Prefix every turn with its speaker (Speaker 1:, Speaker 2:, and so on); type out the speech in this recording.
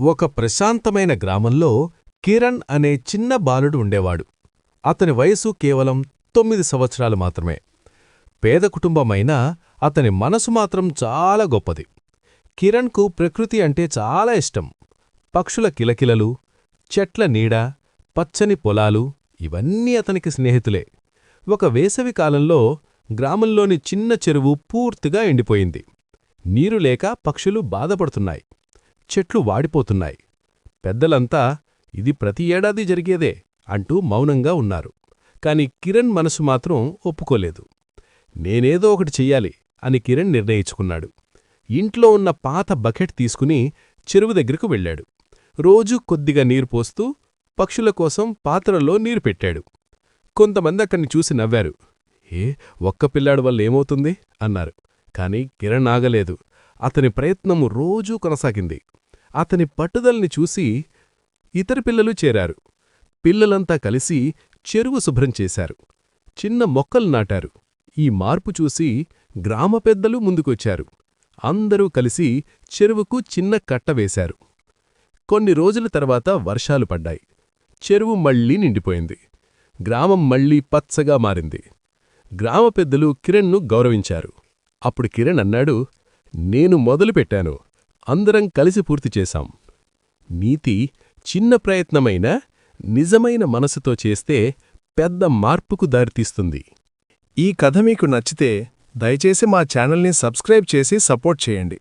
Speaker 1: ఒక ప్రశాంతమైన గ్రామంలో కిరణ్ అనే చిన్న బాలుడు ఉండేవాడు. అతని వయసు కేవలం తొమ్మిది సంవత్సరాలు మాత్రమే. పేద కుటుంబమైనా అతని మనసు మాత్రం చాలా గొప్పది. కిరణ్కు ప్రకృతి అంటే చాలా ఇష్టం. పక్షుల కిలకిలలు చెట్ల నీడ పచ్చని పొలాలు ఇవన్నీ అతనికి స్నేహితులే. ఒక వేసవి కాలంలో గ్రామంలోని చిన్న చెరువు పూర్తిగా ఎండిపోయింది. నీరు లేక పక్షులు బాధపడుతున్నాయి. చెట్లు వాడిపోతున్నాయి. పెద్దలంతా ఇది ప్రతి ఏడాది జరిగేదే అంటూ మౌనంగా ఉన్నారు. కాని కిరణ్ మనసు మాత్రం ఒప్పుకోలేదు. నేనేదో ఒకటి చెయ్యాలి అని కిరణ్ నిర్ణయించుకున్నాడు. ఇంట్లో ఉన్న పాత బకెట్ తీసుకుని చెరువు దగ్గరకు వెళ్ళాడు. రోజూ కొద్దిగా నీరు పోస్తూ పక్షుల కోసం పాత్రలో నీరు పెట్టాడు. కొంతమంది అక్కడిని చూసి నవ్వారు. ఏ ఒక్క పిల్లాడు వల్ల ఏమవుతుంది? అన్నారు. కాని కిరణ్ ఆగలేదు. అతని ప్రయత్నము రోజూ కొనసాగింది. అతని పట్టుదలని చూసి ఇతర పిల్లలు చేరారు. పిల్లలంతా కలిసి చెరువు శుభ్రం చేశారు. చిన్న మొక్కలు నాటారు. ఈ మార్పు చూసి గ్రామ పెద్దలు ముందుకొచ్చారు. అందరూ కలిసి చెరువుకు చిన్న కట్ట వేశారు. కొన్ని రోజుల తర్వాత వర్షాలు పడ్డాయి. చెరువు మళ్ళీ నిండిపోయింది. గ్రామం మళ్ళీ పచ్చగా మారింది. గ్రామ పెద్దలు కిరణ్ను గౌరవించారు. అప్పుడు కిరణ్ అన్నాడు నేను మొదలుపెట్టాను. అందరం కలిసి పూర్తి చేశాం. నీతి చిన్న ప్రయత్నమైన నిజమైన మనసుతో చేస్తే పెద్ద మార్పుకు దారితీస్తుంది
Speaker 2: ఈ కథ మీకు నచ్చితే దయచేసి మా ఛానల్ని సబ్స్క్రైబ్ చేసి సపోర్ట్ చేయండి.